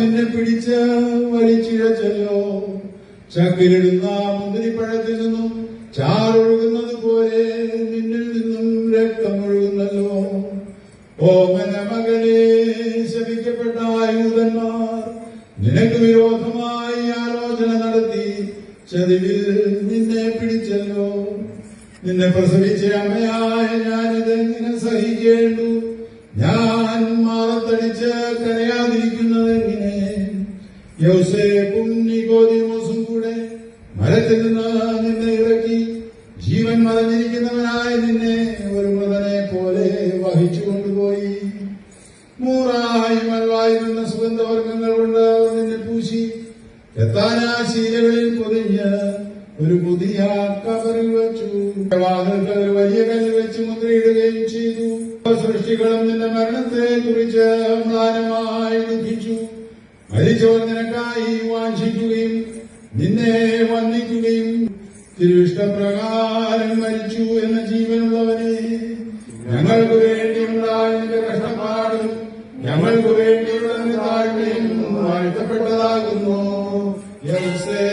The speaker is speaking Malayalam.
നിന്നെ പിടിച്ച് വലിച്ചിഴച്ചല്ലോ ചക്കിലിടുന്ന മുന്തിരിപ്പഴത്തിൽ നിന്നും ചാറൊഴുകുന്നത് പോലെ നിന്നിൽ നിന്നും രക്തം ഒഴുകുന്നല്ലോ ഓമന മകനെ ശപിക്കപ്പെട്ട ആയുധന്മാർ നിനക്ക് വിരോധമായി ആലോചന നടത്തി ചതിവിൽ നിന്നെ പിടിച്ചല്ലോ. നിന്നെ പ്രസവിച്ച അമ്മയായ ഞാനിത് എങ്ങനെ സഹിക്കേണ്ടു? ഞാൻ മാറത്തടിച്ച് യൗസേപ്പും നികോദിമോസും കൂടെ മരത്തിൽ നിന്ന് ഇറക്കി. ജീവൻ മറഞ്ഞിരിക്കുന്നവനായ നിന്നെ ഒരു മൃതനെ പോലെ വഹിച്ചു കൊണ്ടുപോയി. മൂറായി മൽവായി സുഗന്ധവർഗങ്ങൾ കൊണ്ട് നിന്നെ പൂശി. എത്താനാ ശീലകളിൽ പൊതിഞ്ഞ് ഒരു പുതിയ കവറിൽ വെച്ചു. വാഹനത്തിൽ ഒരു വലിയ കല്ലിൽ വെച്ച് മുദ്രയിടുകയും ചെയ്തു. സൃഷ്ടികളും നിന്റെ മരണത്തെ കുറിച്ച് മ്ലാനമായി ദുഃഖിച്ചു. മരിച്ചവർ നിനക്കായി വാഞ്ചിക്കുകയും നിന്നെ വന്ദിക്കുകയും തിരുവിഷ്ടപ്രകാരം മരിച്ചു എന്ന ജീവനുള്ളവനെ ഞങ്ങൾക്ക് വേണ്ടിയുണ്ടായ കഷ്ടപ്പാടും ഞങ്ങൾക്ക് വേണ്ടിയുള്ള താഴ്മയും വാഴ്ത്തപ്പെട്ടതാകുന്നു. യൗസേ